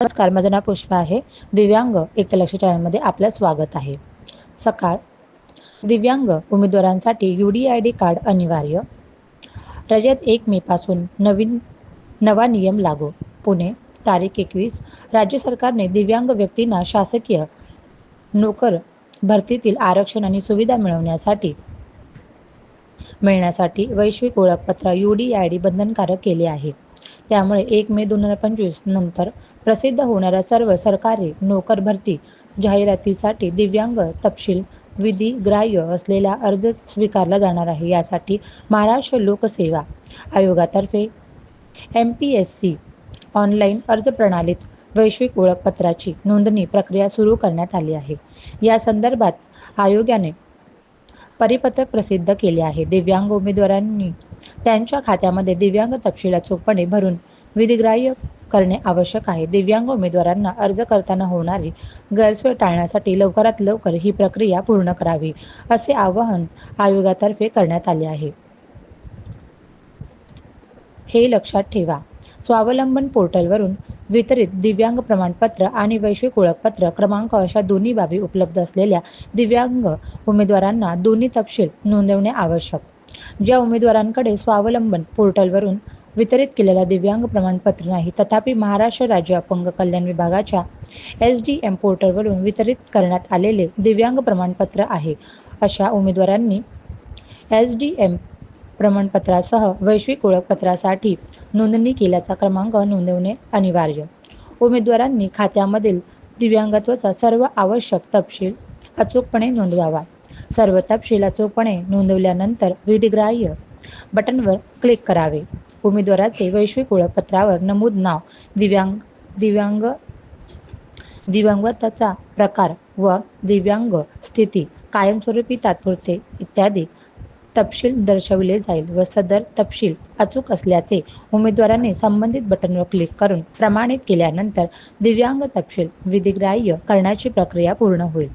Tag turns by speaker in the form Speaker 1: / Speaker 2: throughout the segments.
Speaker 1: नमस्कार माझं नाव पुष्पा आहे. दिव्यांग एकलक्ष चॅनलमध्ये आपलं स्वागत आहे. सकाळ. दिव्यांग उमेदवारांसाठी U D I D card अनिवार्य. रजत एक मेपासून नवीन नवा नियम लागू. पुणे तारीख एकवीस. राज्य सरकारने दिव्यांग व्यक्तींना शासकीय नोकर भरतीतील आरक्षण आणि सुविधा मिळवण्यासाठी मिळण्यासाठी वैश्विक ओळखपत्र यू डी आय डी बंधनकारक केले आहे. त्यामुळे एक मे दोन हजार पंचवीस नंतर प्रसिद्ध होणाऱ्या सर्व सरकारी नोकर भरती जाहिरातीसाठी दिव्यांग तपशील विधी ग्राह्य असलेला अर्ज स्वीकारला जाणार आहे. यासाठी महाराष्ट्र लोकसेवा आयोगातर्फे M P S C online अर्ज प्रणालीत वैश्विक ओळखपत्राची नोंदणी प्रक्रिया सुरू करण्यात आली आहे. या संदर्भात आयोगाने परिपत्रक प्रसिद्ध केले आहे. दिव्यांग उमेदवारांनी त्यांच्या खात्यामध्ये दिव्यांग तपशील अचूकपणे भरून विधिग्राह्य करणे आवश्यक आहे. दिव्यांग उमेदवारांना अर्ज करताना होणारी गैरसोय टाळण्यासाठी लवकरात लवकर ही प्रक्रिया पूर्ण करावी असे आवाहन आयोगातर्फे करण्यात आले आहे. हे लक्षात ठेवा. स्वावलंबन पोर्टलवरून वितरित दिव्यांग प्रमाणपत्र आणि वैश्विक ओळखपत्र क्रमांक अशा दोन्ही बाबी उपलब्ध असलेल्या दिव्यांग उमेदवारांना दोन्ही तपशील नोंदवणे आवश्यक. ज्या उमेदवारांकडे स्वावलंबन पोर्टलवरून वितरित केलेला दिव्यांग प्रमाणपत्र नाही तथापि महाराष्ट्र राज्य अपंग कल्याण विभागाच्या एस डी एम पोर्टलवरून वितरित करण्यात आलेले दिव्यांग प्रमाणपत्र आहे अशा उमेदवारांनी एस डी एम प्रमाणपत्रासह वैश्विक ओळखपत्रासाठी नोंदणी केल्याचा क्रमांक नोंदवणे अनिवार्य. उमेदवारांनी खात्यामधील दिव्यांगत्वाचा सर्व आवश्यक तपशील अचूकपणे नोंदवावा. सर्व तपशील अचूकपणे नोंदवल्यानंतर विधिग्राह्य बटनवर क्लिक करावे. उमेदवाराचे वैश्विक ओळखपत्रावर नमूद नाव दिव्यांग दिव्यांग दिव्यांगत्वाचा प्रकार व दिव्यांग स्थिती कायमस्वरूपी तात्पुरते इत्यादी तपशील दर्शविले जाईल व सदर तपशील अचूक असल्याचे उमेदवाराने संबंधित बटनवर क्लिक करून प्रमाणित केल्यानंतर दिव्यांग तपशील विधिग्राह्य करण्याची प्रक्रिया पूर्ण होईल.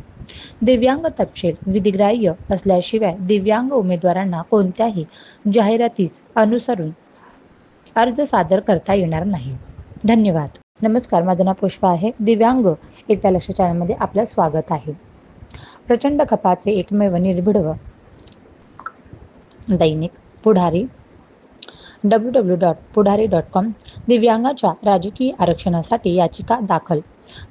Speaker 1: दिव्यांग तपशील विधिग्राह्य असल्याशिवाय दिव्यांग उमेदवारांना कोणत्याही जाहिरातीस अनुसरून अर्ज सादर करता येणार नाही. धन्यवाद. नमस्कार माझं नाव पुष्पा आहे. दिव्यांग एकता लक्ष चॅनलमध्ये आपलं स्वागत आहे. प्रचंड खपाचे एकमेव निर्भिडव दैनिक Pudhari. W W dot Pudhari dot com दिव्यांगाच्या राजकीय आरक्षणासाठी याचिका दाखल.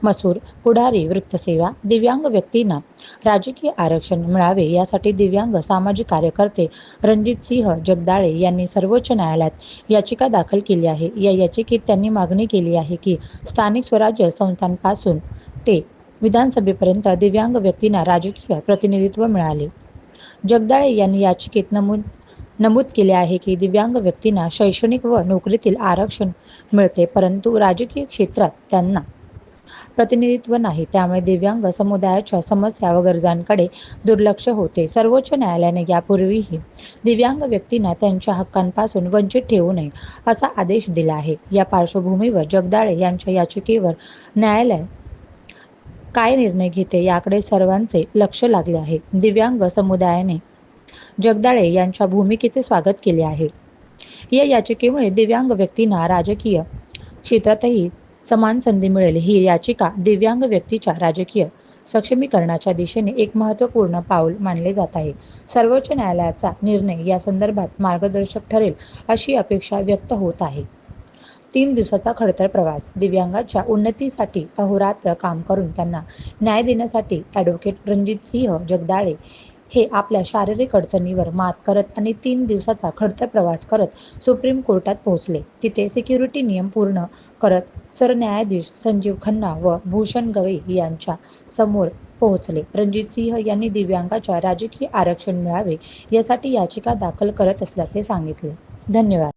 Speaker 1: मसूर पुढारी वृत्तसेवा दिव्यांग व्यक्तींना राजकीय आरक्षण मिळावे यासाठी दिव्यांग सामाजिक कार्यकर्ते रणजित सिंह जगदाळे यांनी सर्वोच्च न्यायालयात याचिका दाखल केली आहे. या याचिकेत त्यांनी मागणी केली आहे की स्थानिक स्वराज्य संस्थांपासून ते विधानसभेपर्यंत दिव्यांग व्यक्तींना राजकीय प्रतिनिधित्व मिळाले. जगदाळे यांनी याचिकेत नमूद नमूद केले आहे की दिव्यांग व्यक्तींना शैक्षणिक व नोकरीतील आरक्षण मिळते परंतु राजकीय क्षेत्रात त्यांना प्रतिनिधित्व नाही. त्यामुळे दिव्यांग समुदायाच्या समस्या व गरजांकडे दुर्लक्ष होते. सर्वोच्च न्यायालयाने यापूर्वीही दिव्यांग व्यक्तींना त्यांच्या हक्कांपासून वंचित ठेवू नये असा आदेश दिला आहे. या पार्श्वभूमीवर जगदाळे यांच्या याचिकेवर न्यायालय काय निर्णय घेते याकडे सर्वांचे लक्ष लागले आहे. दिव्यांग समुदायाने जगदाळे यांच्या भूमिकेचे स्वागत केले आहे. या याचिकेमुळे दिव्यांग व्यक्तींना राजकीय क्षेत्रातही समान संधी मिळेल. ही याचिका दिव्यांग व्यक्तीच्या राजकीय सक्षमीकरणाच्या दिशेने एक महत्त्वपूर्ण पाऊल मानले जात आहे. सर्वोच्च न्यायालयाचा निर्णय या संदर्भात मार्गदर्शक ठरेल अशी अपेक्षा व्यक्त होत आहे. तीन दिवसाचा खडतर प्रवास. दिव्यांगाच्या उन्नतीसाठी अहोरात्र काम करून त्यांना न्याय देण्यासाठी ॲडव्होकेट रणजित सिंह जगदाळे हे आपल्या शारीरिक अडचणीवर मात करत आणि तीन दिवसाचा खडतर प्रवास करत सुप्रीम कोर्टात पोहोचले. तिथे सिक्युरिटी नियम पूर्ण करत सरन्यायाधीश संजीव खन्ना व भूषण गवई यांच्या समोर पोहोचले. रणजित सिंह यांनी दिव्यांगाच्या राजकीय आरक्षण मिळावे यासाठी याचिका दाखल करत असल्याचे सांगितले. धन्यवाद.